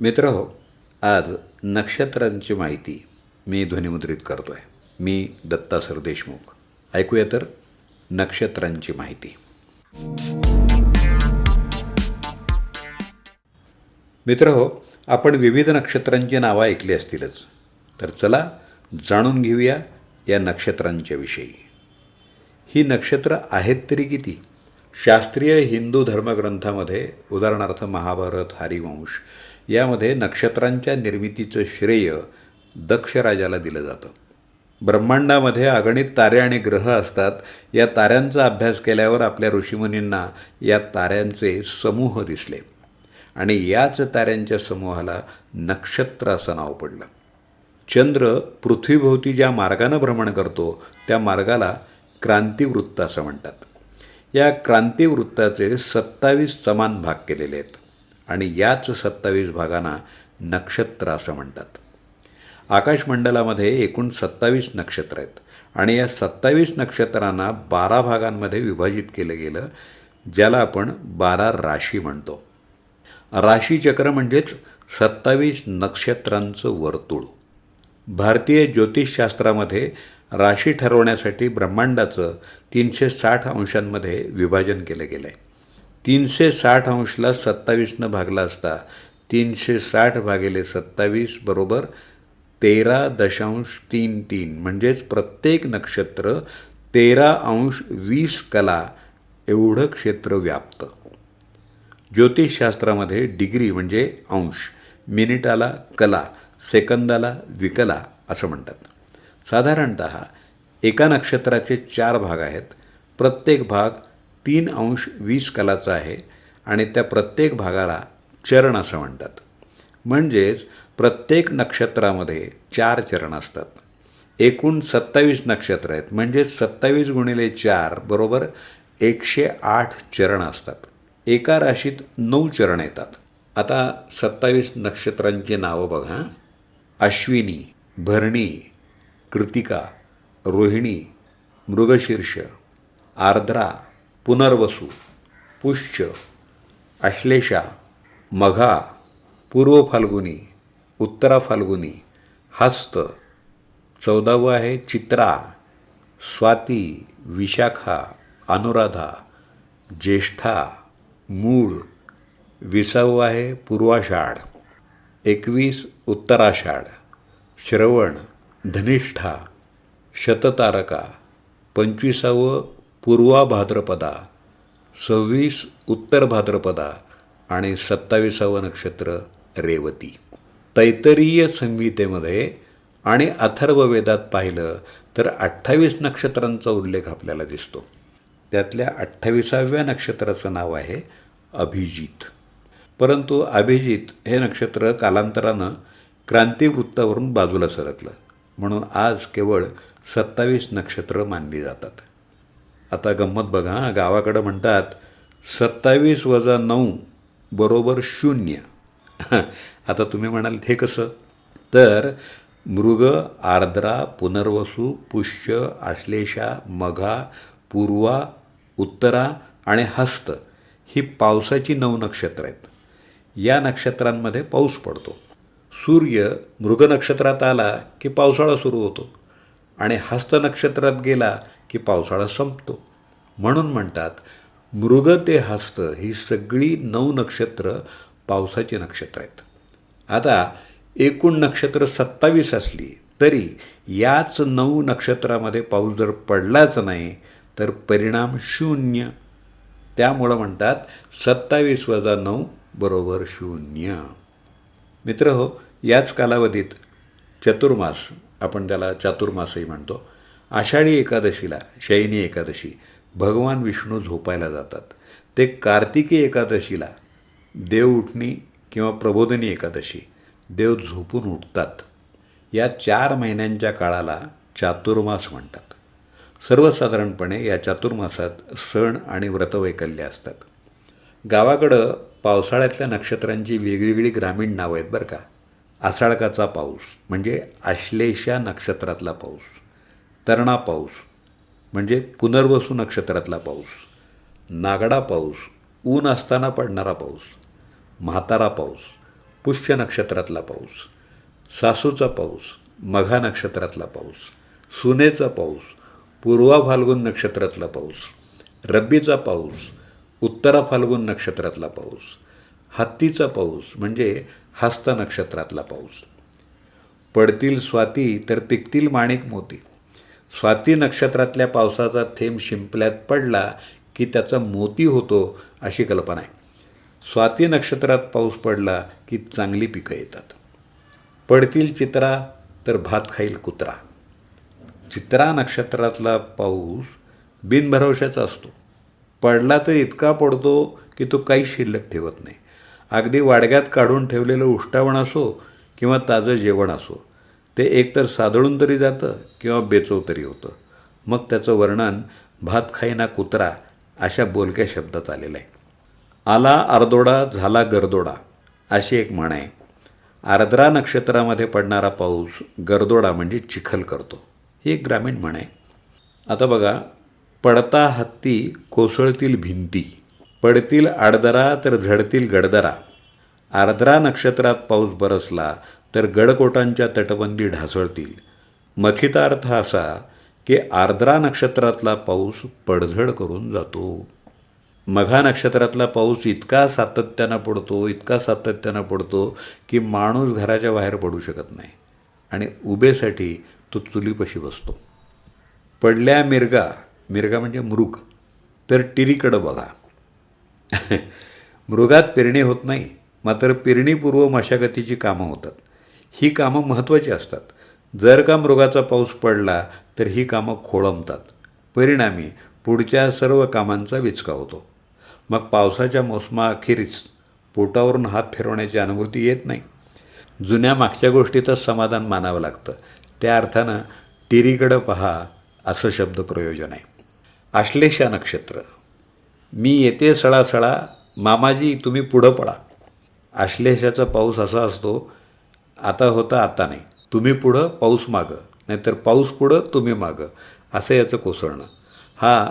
मित्र हो आज नक्षत्रांची माहिती मी ध्वनिमुद्रित करतो आहे मी दत्ता सर देशमुख. ऐकूया तर नक्षत्रांची माहिती. मित्र हो आपण विविध नक्षत्रांची नावं ऐकली असतीलच. तर चला जाणून घेऊया या नक्षत्रांच्या विषयी. ही नक्षत्र आहेत तरी किती? शास्त्रीय हिंदू धर्मग्रंथामध्ये उदाहरणार्थ महाभारत हरिवंश यामध्ये नक्षत्रांच्या निर्मितीचं श्रेय दक्ष राजाला दिलं जातं. ब्रह्मांडामध्ये अगणित तारे आणि ग्रह असतात. या ताऱ्यांचा अभ्यास केल्यावर आपल्या ऋषीमुनींना या ताऱ्यांचे समूह दिसले. आणि याच ताऱ्यांच्या समूहाला नक्षत्र असं नाव पडलं. चंद्र पृथ्वीभोवती ज्या मार्गानं भ्रमण करतो त्या मार्गाला क्रांतिवृत्त असं म्हणतात. या क्रांतिवृत्ताचे सत्तावीस समान भाग केलेले आहेत. आणि याच सत्तावीस भागांना नक्षत्र असं म्हणतात. आकाशमंडलामध्ये एकूण सत्तावीस नक्षत्र आहेत. आणि या सत्तावीस नक्षत्रांना बारा भागांमध्ये विभाजित केलं गेलं ज्याला आपण बारा राशी म्हणतो. राशीचक्र म्हणजेच सत्तावीस नक्षत्रांचं वर्तुळ. भारतीय ज्योतिषशास्त्रामध्ये राशी ठरवण्यासाठी ब्रह्मांडाचं तीनशे साठ अंशांमध्ये विभाजन केलं गेलं आहे तीनशे साठ अंशला सत्तावीसनं भागला असता. तीनशे साठ भागिले सत्तावीस बरोबर तेरा दशांश तीन तीन. म्हणजेच प्रत्येक नक्षत्र तेरा अंश वीस कला एवढं क्षेत्र व्याप्त. ज्योतिषशास्त्रामध्ये डिग्री म्हणजे अंश. मिनिटाला कला सेकंदाला विकला असं म्हणतात. साधारणत एका नक्षत्राचे चार भाग आहेत. प्रत्येक भाग तीन अंश वीस कलाचा आहे आणि त्या प्रत्येक भागाला चरण असं म्हणतात. म्हणजेच प्रत्येक नक्षत्रामध्ये चार चरण असतात. एकूण सत्तावीस नक्षत्र आहेत. म्हणजेच सत्तावीस गुणिले चार बरोबर एकशे आठ चरण असतात. एका राशीत नऊ चरण येतात. आता सत्तावीस नक्षत्रांची नावं बघा. अश्विनी भरणी कृतिका रोहिणी मृगशीर्ष आर्द्रा पुनर्वसू पुष्य आश्लेषा मघा पूर्व फाल्गुनी उत्तरा फाल्गुनी हस्त चौदावं आहे चित्रा स्वाती विशाखा अनुराधा ज्येष्ठा मूळ विसावं आहे पूर्वाषाढ एकवीस उत्तराषाढ श्रवण धनिष्ठा शततारका पंचवीसावं पूर्वा भाद्रपदा सव्वीस उत्तर भाद्रपदा आणि सत्तावीसावं नक्षत्र रेवती. तैतरीय संहितेमध्ये आणि अथर्ववेदात पाहिलं तर अठ्ठावीस नक्षत्रांचा उल्लेख आपल्याला दिसतो. त्यातल्या अठ्ठावीसाव्या नक्षत्राचं नाव आहे अभिजित. परंतु अभिजित हे नक्षत्र कालांतरानं क्रांतीवृत्तावरून बाजूला सरकलं म्हणून आज केवळ सत्तावीस नक्षत्र मानली जातात. आता गंमत बघा गावाकडं म्हणतात सत्तावीस वजा नऊ बरोबर शून्य. आता तुम्ही म्हणाल हे कसं? तर मृग आर्द्रा पुनर्वसू पुष्य आश्लेषा मघा पूर्वा उत्तरा आणि हस्त ही पावसाची नऊ नक्षत्र आहेत. या नक्षत्रांमध्ये पाऊस पडतो. सूर्य मृग नक्षत्रात आला की पावसाळा सुरू होतो आणि हस्त नक्षत्रात गेला की पावसाळा संपतो. म्हणून म्हणतात मृग ते हस्त ही सगळी नऊ नक्षत्र पावसाची नक्षत्र आहेत. आता एकूण नक्षत्र सत्तावीस असली तरी याच नऊ नक्षत्रामध्ये पाऊस जर पडलाच नाही तर परिणाम शून्य. त्यामुळं म्हणतात सत्तावीस वजा नऊ बरोबर शून्य. मित्र हो याच कालावधीत चतुर्मास आपण त्याला चातुर्मासही म्हणतो आषाढी एकादशीला शयनी एकादशी भगवान विष्णू झोपायला जातात. ते कार्तिकी एकादशीला देव उठणी किंवा प्रबोधनी एकादशी देव झोपून उठतात. या चार महिन्यांच्या काळाला चातुर्मास म्हणतात. सर्वसाधारणपणे या चातुर्मासात सण आणि व्रतवैकल्य असतात. गावाकडं पावसाळ्यातल्या नक्षत्रांची वेगवेगळी ग्रामीण नावं आहेत बरं का. आषाढकाचा पाऊस म्हणजे आश्लेषा नक्षत्रातला पाऊस. तरणा पाऊस म्हणजे पुनर्वसू नक्षत्रातला पाऊस नागडा पाऊस ऊन असताना पडणारा पाऊस म्हातारा पाऊस पुष्य नक्षत्रातला पाऊस सासूचा पाऊस मघा नक्षत्रातला पाऊस सुनेचा पाऊस पूर्वा फाल्गुन नक्षत्रातला पाऊस रब्बीचा पाऊस उत्तरा फाल्गुन नक्षत्रातला पाऊस हत्तीचा पाऊस म्हणजे हस्त नक्षत्रातला पाऊस. पडतील स्वाती तर पिकतील माणिक मोती. स्वाती नक्षत्रातल्या पावसाचा थेंब शिंपल्यात पडला की त्याचा मोती होतो अशी कल्पना आहे. स्वाती नक्षत्रात पाऊस पडला की चांगली पिकं येतात. पडतील चित्रा तर भात खाईल कुत्रा. चित्रा नक्षत्रातला पाऊस बिनभरवशाचा असतो. पडला तर इतका पडतो की तो काही शिल्लक ठेवत नाही. अगदी वाडग्यात काढून ठेवलेलं उष्टावण असो किंवा ताजं जेवण असो ते एकतर सादळून तरी जातं किंवा बेचव तरी होतं. मग त्याचं वर्णन भात खाईना कुत्रा अशा बोलक्या शब्दात आलेलं आहे. आला अर्दोडा झाला गरदोडा अशी एक म्हण आहे. आर्द्रा नक्षत्रामध्ये पडणारा पाऊस गरदोडा म्हणजे चिखल करतो. ही एक ग्रामीण म्हण आहे. आता बघा पडता हत्ती कोसळतील भिंती पडतील आडदरा तर झडतील गडदरा. आर्द्रा नक्षत्रात पाऊस बरसला तर गडकोटांच्या तटबंदी ढासळतील. मथिता अर्थ असा की आर्द्रा नक्षत्रातला पाऊस पडझड करून जातो. मघा नक्षत्रातला पाऊस इतका सातत्यानं पडतो इतका सातत्यानं पडतो की माणूस घराच्या बाहेर पडू शकत नाही आणि उभेसाठी तो चुलीपाशी बसतो. पडल्या मिरगा मिरगा म्हणजे मृग तर टिरीकडं बघा. मृगात पेरणी होत नाही मात्र पेरणीपूर्व मशागतीची कामं होतात. ही कामं महत्त्वाची असतात. जर का मृगाचा पाऊस पडला तर ही कामं खोळंबतात. परिणामी पुढच्या सर्व कामांचा विचका होतो. मग पावसाच्या मोसमाअखेरीस पोटावरून हात फिरवण्याची अनुभूती येत नाही. जुन्या मागच्या गोष्टीतच समाधान मानावं लागतं. त्या अर्थानं टिरीकडं पहा असं शब्द प्रयोजन आहे. आश्लेषा नक्षत्र. मी येते सळासळा मामाजी तुम्ही पुढं पळा. आश्लेषाचा पाऊस असा असतो आता होतं आता नाही. तुम्ही पुढं पाऊस मागं नाहीतर पाऊस पुढं तुम्ही मागं असं याचं कोसळणं. हा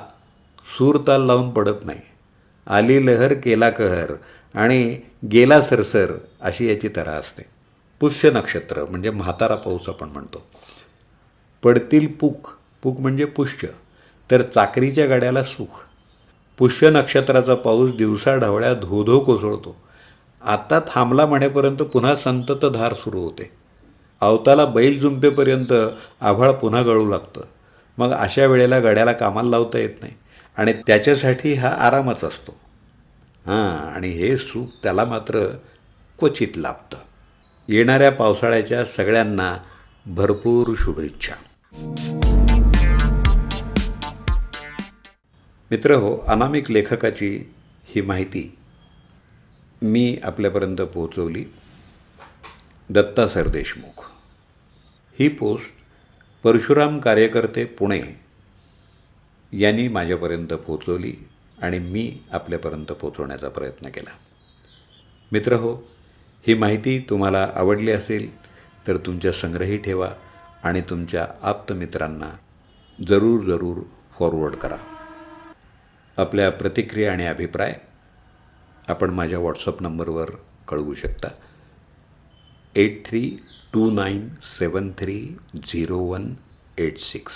सूर ताल लावून पडत नाही. आली लहर केला कहर आणि गेला सरसर अशी याची तरा असते. पुष्य नक्षत्र म्हणजे म्हातारा पाऊस आपण म्हणतो. पडतील पूक पूक म्हणजे पुष्य तर चाकरीच्या गाड्याला सुख. पुष्य नक्षत्राचा पाऊस दिवसा ढवळ्या धोधो कोसळतो. आता थांबला म्हणेपर्यंत पुन्हा संततधार सुरू होते. अवताला बैल जुंपेपर्यंत आभाळ पुन्हा गळू लागतं. मग अशा वेळेला गड्याला कामाला लावता येत नाही आणि त्याच्यासाठी हा आरामच असतो. हां आणि हे सुख त्याला मात्र क्वचित लाभतं. येणाऱ्या पावसाळ्याच्या सगळ्यांना भरपूर शुभेच्छा. मित्र हो अनामिक लेखकाची ही माहिती मी आपल्यापर्यंत पोहोचवली दत्ता सरदेशमुख ही पोस्ट परशुराम कार्यकर्ते पुणे यांनी माझ्यापर्यंत पोहोचवली आणि मी आपल्यापर्यंत पोहोचवण्याचा प्रयत्न केला. मित्र हो ही माहिती तुम्हाला आवडली असेल तर तुमच्या संग्रही ठेवा आणि तुमच्या आप्तमित्रांना जरूर जरूर फॉरवर्ड करा. आपल्या प्रतिक्रिया आणि अभिप्राय आपण माझ्या व्हॉट्सअप नंबरवर कळवू शकता. Eight three two nine seven three zero one eight six.